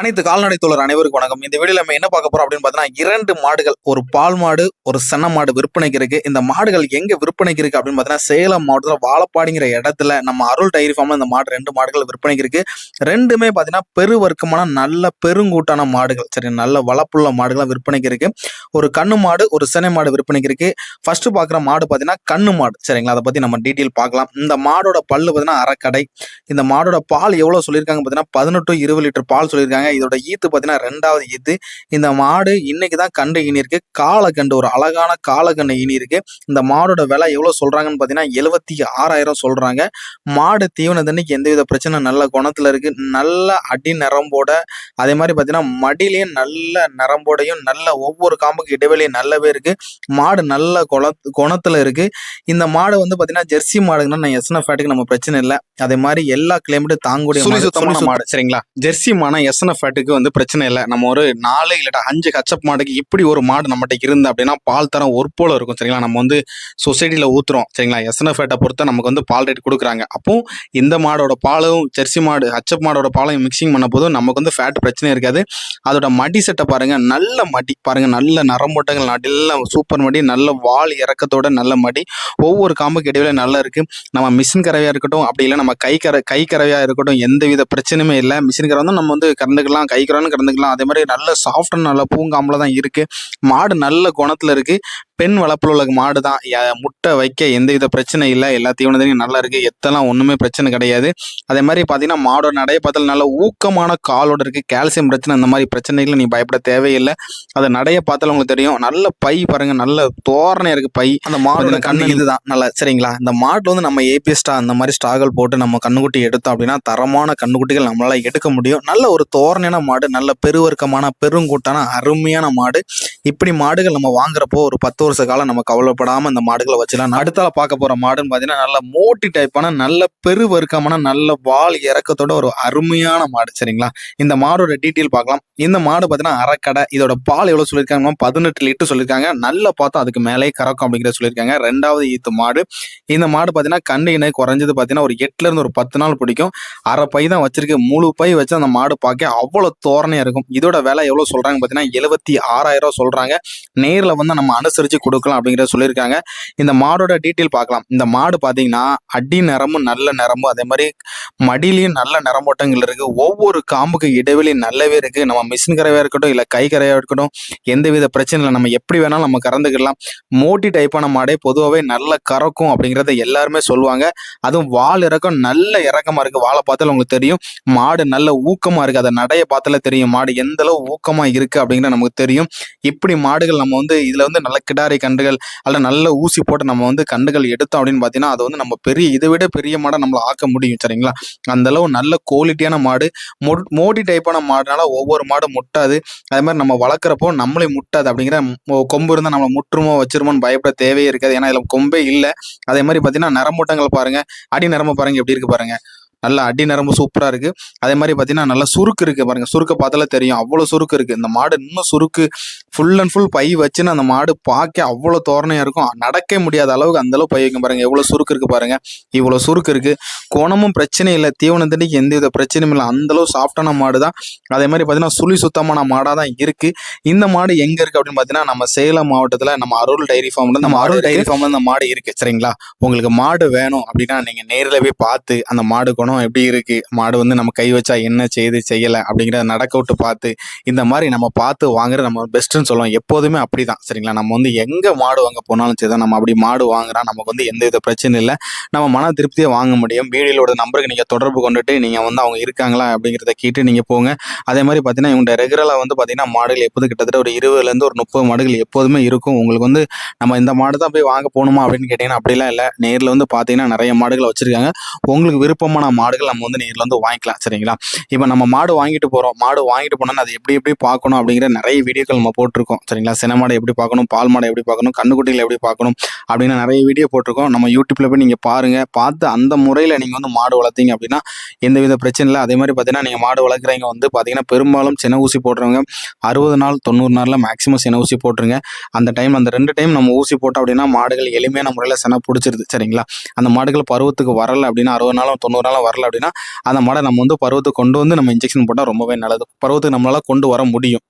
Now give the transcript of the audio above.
அனைத்து கால்நடை தோழர் அனைவருக்கும் வணக்கம். இந்த வீடியோ நம்ம என்ன பார்க்க போறோம் அப்படின்னு பார்த்தீங்கன்னா இரண்டு மாடுகள் ஒரு பால் மாடு ஒரு சென்ன மாடு விற்பனைக்கு இருக்கு. இந்த மாடுகள் எங்க விற்பனைக்கு இருக்கு அப்படின்னு பார்த்தீங்கன்னா சேலம் மாவட்டத்தில் வாழப்பாடிங்கிற இடத்துல நம்ம அருள் டைரி ஃபார்ம்ல இந்த மாடு ரெண்டு மாடுகள் விற்பனைக்கு இருக்கு. ரெண்டுமே பார்த்தீங்கன்னா பெருவர்க்கமான நல்ல பெருங்கூட்டான மாடுகள். சரி நல்ல வளப்புள்ள மாடுகள் விற்பனைக்கு இருக்கு. ஒரு கண்ணு மாடு ஒரு சென்னை மாடு விற்பனைக்கு இருக்கு. ஃபர்ஸ்ட் பார்க்குற மாடு பார்த்தீங்கன்னா கண்ணு மாடு. சரிங்களா? அதை பத்தி நம்ம டீட்டெயில் பார்க்கலாம். இந்த மாடோட பல்லு பார்த்தீங்கன்னா அரைக்கடை. இந்த மாடோட பால் எவ்வளவு சொல்லியிருக்காங்க பார்த்தீங்கன்னா பதினெட்டு இருபது லிட்டர் பால் சொல்லியிருக்காங்க. இதோட ஈத்து பார்த்தீங்கன்னா ரெண்டாவது ஈத்து. இந்த மாடு இன்னைக்கு தான் கண்டு ஈனி இருக்கு காலக்கண்டு ஒரு அழகான காலக்கண்டு ஈனி இருக்கு இந்த மாடோட விலை எவ்வளவு சொல்றாங்கன்னு பார்த்தீங்கன்னா எழுபத்தி ஆறாயிரம் சொல்றாங்க. மாடு தீவன தண்ணிக்கு எந்தவித பிரச்சனை நல்ல குணத்துல இருக்கு. நல்ல அடி நரம்போட அதே மாதிரி பார்த்தீங்கன்னா மடியிலையும் நல்ல நரம்போடையும் நல்ல ஒவ்வொரு காம்புக்கு இடைவெளியும் நல்லாவே இருக்கு. மாடு நல்ல குண குணத்துல இருக்கு. இந்த மாடு வந்து பார்த்தீங்கன்னா ஜெர்சி மாடுங்கன்னா நான் எஸ்என்எஃப் ஃபேட்டுக்கு நம்ம பிரச்சனை இல்லை. அதே மாதிரி எல்லா கிளைமேட்டும் தாங்கக்கூடிய மாடு சரிங்களா? ஜெர்சி மானா எஸ்என்எஃப் ஃபேட்டுக்கு வந்து பிரச்சனை இல்லை. நம்ம ஒரு நாலு இல்லாட்டா அஞ்சு கச்சப் மாடுக்கு இப்படி ஒரு மாடு நம்மகிட்ட இருந்து அப்படின்னா பால் தரம் ஒரு போல இருக்கும் சரிங்களா? நம்ம வந்து சொசைட்டியில் ஊற்றுறோம் சரிங்களா? எஸ்என்எஃப் ஃபேட்டை பொறுத்த நமக்கு வந்து பால் ரேட் கொடுக்குறாங்க. அப்போ இந்த மாடோட பாலும் ஜெர்சி மாடு ஹச்சப் மாடோட பாலையும் மிக்சிங் பண்ண போதும் நமக்கு வந்து ஃபேட் பிரச்சனை இருக்காது. அதோட மடி செட்டை பாருங்க நல்ல மடி. பாருங்க நல்ல நரம்போட்டங்கள் நல்ல சூப்பர் மடி நல்ல வால் இறக்கத்தோட நல்ல மடி. ஒவ்வொரு காம்புக்கு இடையில நல்லா இருக்கு. நம்ம மிஷின் கறவையா இருக்கட்டும் அப்படி இல்லை நம்ம கை கர கை கறவையா இருக்கட்டும் எந்த வித பிரச்சனையுமே இல்லை. மிஷின் கறவை வந்து நம்ம வந்து கறந்துக்கலாம் கை கறன்னு கறந்துக்கலாம் அதே மாதிரி நல்ல சாஃப்ட் நல்ல பூங்காம்பில் தான் இருக்கு. மாடு நல்ல குணத்தில் இருக்குது பெண் வளர்ப்புல உள்ள மாடு தான் முட்டை வைக்க எந்த வித பிரச்சனை இல்லை. எல்லா தீவனத்தையும் நல்லா இருக்கு. எத்தெல்லாம் ஒண்ணுமே பிரச்சனை கிடையாது. அதே மாதிரி பாத்தீங்கன்னா மாடோட நடைய பார்த்தால் நல்ல ஊக்கமான காலோட இருக்கு. கால்சியம் பிரச்சனை இந்த மாதிரி பிரச்சனைகளை நீ பயப்பட தேவையில்லை. அதை நடைய பார்த்தாலும் உங்களுக்கு தெரியும். நல்ல பை பாருங்க. நல்ல தோரணையா இருக்கு பை. அந்த கொஞ்சம் கண்ணு இதுதான். நல்லா சரிங்களா? இந்த மாட்டுல வந்து நம்ம ஏபி ஸ்டா அந்த மாதிரி ஸ்டாகல் போட்டு நம்ம கண்ணுக்குட்டி எடுத்தோம் அப்படின்னா தரமான கண்ணுக்குட்டிகள் நம்மளால எடுக்க முடியும். நல்ல ஒரு தோரணையான மாடு நல்ல பெருவர்க்கமான பெருங்கூட்டான அருமையான மாடு. இப்படி மாடுகள் நம்ம வாங்குறப்போ ஒரு பத்து வருஷ காலம் நம்ம கவலைப்படாம இந்த மாடுகளை வச்சிடலாம் அடுத்தால பார்க்க போற மாடுன்னு பாத்தீங்கன்னா நல்ல மோட்டி டைப்பான நல்ல பெரு வர்க்கமான நல்ல வால் இறக்கத்தோட ஒரு அருமையான மாடு. சரிங்களா? இந்த மாடோட டீட்டெயில் பார்க்கலாம். இந்த மாடு பார்த்தீங்கன்னா அரைக்கடை. இதோட பால் எவ்வளவு சொல்லியிருக்காங்க பதினெட்டு லிட்டர் சொல்லியிருக்காங்க. நல்ல பார்த்தா அதுக்கு மேலே கறக்கும் அப்படிங்கிற சொல்லியிருக்காங்க. ரெண்டாவது ஈத்து மாடு. இந்த மாடு பார்த்தீங்கன்னா கண்டு இணை குறைஞ்சது பார்த்தீங்கன்னா ஒரு எட்டுல இருந்து ஒரு பத்து நாள் பிடிக்கும். அரை பை தான் வச்சிருக்கு. முழு பை வச்சு அந்த மாடு பார்க்க அவ்வளோ தோரணையா இருக்கும். இதோட விலை எவ்வளோ சொல்றாங்க பார்த்தீங்கன்னா எழுபத்தி ஆறாயிரம் ரூபா சொல்றாங்க. நேரில் வந்து நம்ம அனுசரிச்சு கொடுக்கலாம் அப்படிங்கிறத சொல்லியிருக்காங்க. இந்த மாடோட டீட்டெயில் பார்க்கலாம். இந்த மாடு பார்த்தீங்கன்னா அடி நிறமும் நல்ல நிறமும் அதே மாதிரி மடியிலையும் நல்ல நிறமோட்டங்கள் இருக்கு. ஒவ்வொரு காம்புக்கு இடைவெளி நல்லாவே இருக்கு. நம்ம மிஷின் கரையாக இருக்கட்டும் இல்லை கை கரையாக இருக்கட்டும் எந்தவித பிரச்சனை இல்லை நம்ம எப்படி வேணாலும் நம்ம கறந்துக்கலாம். மோட்டி டைப்பான மாடே பொதுவாகவே நல்ல கறக்கும் அப்படிங்கிறத எல்லாருமே சொல்லுவாங்க. அதுவும் வால் இறக்கம் நல்ல இறக்கமா இருக்கு. வாழை பார்த்தாலும் உங்களுக்கு தெரியும். மாடு நல்ல ஊக்கமாக இருக்கு. அதை நடைய பார்த்தாலே தெரியும். மாடு எந்த அளவு ஊக்கமாக இருக்கு அப்படிங்கிறது நமக்கு தெரியும். இப்படி மாடுகள் நம்ம வந்து இதில் வந்து நல்ல பண்டாரி கன்றுகள் அல்ல நல்ல ஊசி போட்டு நம்ம வந்து கன்றுகள் எடுத்தோம் அப்படின்னு பார்த்தீங்கன்னா அது வந்து நம்ம பெரிய இதை விட பெரிய மாடை நம்மள ஆக்க முடியும் சரிங்களா? அந்த அளவு நல்ல குவாலிட்டியான மாடு மொ- மோடி டைப்பான மாடுனால ஒவ்வொரு மாடும் முட்டாது. அதே மாதிரி நம்ம வளர்க்குறப்போ நம்மளே முட்டாது. அப்படிங்கிற கொம்பு இருந்தால் நம்ம முற்றுமோ வச்சிருமோன்னு பயப்பட தேவையே இருக்காது. ஏன்னா இதில் கொம்பே இல்லை. அதே மாதிரி பார்த்தீங்கன்னா நரம்பூட்டங்கள் பாருங்க. அடி நரம்பு பாருங்க. எப்படி இருக்கு பாருங்க. நல்ல அடி நரம்பு சூப்பராக இருக்குது அதே மாதிரி பார்த்தீங்கன்னா நல்லா சுருக்கு இருக்குது பாருங்கள் சுருக்க பார்த்தாலே தெரியும். அவ்வளோ சுருக்கு இருக்குது இந்த மாடு இன்னும் சுருக்கு ஃபுல் அண்ட் ஃபுல் பை வச்சுன்னு அந்த மாடு பார்க்க அவ்வளோ தோரணையாக இருக்கும். நடக்க முடியாத அளவுக்கு அந்த அளவு பை வைக்கும் பாருங்கள் எவ்வளோ சுருக்கு இருக்குது பாருங்கள் இவ்வளோ சுருக்கு இருக்குது குணமும் பிரச்சனை இல்லை. தீவனத்தடிக்கு எந்த வித பிரச்சனையும் இல்லை. அந்தளவு சாஃப்டான மாடு தான். அதே மாதிரி பார்த்தீங்கன்னா சுழி சுத்தமான மாடாக தான் இருக்குது இந்த மாடு எங்கே இருக்குது அப்படின்னு பார்த்தீங்கன்னா நம்ம சேலம் மாவட்டத்தில் நம்ம அருள் டைரி ஃபார்மில் நம்ம அருள் டைரி ஃபார்மில் இந்த மாடு இருக்குது சரிங்களா? உங்களுக்கு மாடு வேணும் அப்படின்னா நீங்கள் நேரில் போய் பார்த்து அந்த மாடு குணம் எப்படி இருக்கு? மாடு வந்து நம்ம கை வச்சா என்ன செய்து செய்யலை? அப்படிங்கிறத நடக்க விட்டு பார்த்து இந்த மாதிரி நம்ம பார்த்து வாங்குறது நம்ம பெஸ்ட்டுன்னு சொல்லுவோம். எப்போதுமே அப்படிதான். சரிங்களா? நம்ம வந்து எங்க மாடு வாங்க போனாலும் சரி தான் நம்ம அப்படி மாடு வாங்குறா நமக்கு வந்து எந்த வித பிரச்சனை இல்லை. நம்ம மன திருப்தியை வாங்க முடியும். வீடியோட நம்பருக்கு நீங்கள் தொடர்பு கொண்டுட்டு நீங்கள் வந்து அவங்க இருக்காங்களா அப்படிங்கிறத கேட்டு நீங்கள் போங்க. அதே மாதிரி பார்த்தீங்கன்னா இவங்க ரெகுலராக வந்து பார்த்தீங்கன்னா மாடுகள் எப்போதும் கிட்டத்தட்ட ஒரு இருபதுலேருந்து ஒரு முப்பது மாடுகள் எப்போதுமே இருக்கும். உங்களுக்கு வந்து நம்ம இந்த மாடு தான் போய் வாங்க போகணுமா அப்படின்னு கேட்டிங்கன்னா அப்படிலாம் இல்லை. நேரில் வந்து பார்த்தீங்கன்னா நிறைய மாடுகள் வச்சுருக்காங்க. உங்களுக்கு விருப்பமான மாடுகள் நம்ம வந்து நேரில் வந்து வாங்கிக்கலாம் சரிங்களா? இப்போ நம்ம மாடு வாங்கிட்டு போகிறோம் மாடு வாங்கிட்டு போனோம்னா அது எப்படி எப்படி பார்க்கணும் அப்படிங்கிற நிறைய வீடியோக்கள் நம்ம போட்டிருக்கோம் சரிங்களா? சின மாடை எப்படி பார்க்கணும் பால் மாடை எப்படி பார்க்கணும் கண்ணுக்குட்டிகளை எப்படி பார்க்கணும் அப்படின்னு நிறைய வீடியோ போட்டிருக்கோம். நம்ம யூடியூப்ல போய் நீங்கள் பாருங்கள் பார்த்து அந்த முறையில் நீங்கள் வந்து மாடு வளர்த்தீங்க அப்படின்னா எந்தவித பிரச்சனை இல்லை. அதே மாதிரி பார்த்தீங்கன்னா நீங்கள் மாடு வளர்க்குறவங்க வந்து பார்த்தீங்கன்னா பெரும்பாலும் சின ஊசி போடுறவங்க அறுபது நாள் தொண்ணூறு நாளில் மேக்ஸிமம் சின ஊசி போட்டுருங்க. அந்த டைம் அந்த ரெண்டு டைம் நம்ம ஊசி போட்டோம் அப்படின்னா மாடுகள் எளிமையான முறையில் சென பிடிச்சிருது சரிங்களா? அந்த மாடுகள் பருவத்துக்கு வரல அப்படின்னா அறுபது நாளும் தொண்ணூறு நாளும் வரல அப்படின்னா அந்த மாடை நம்ம வந்து பருவத்துக்கு கொண்டு வந்து நம்ம இன்ஜெக்ஷன் போட்டால் ரொம்பவே நல்லது. பருவத்துக்கு நம்மளால கொண்டு வர முடியும்.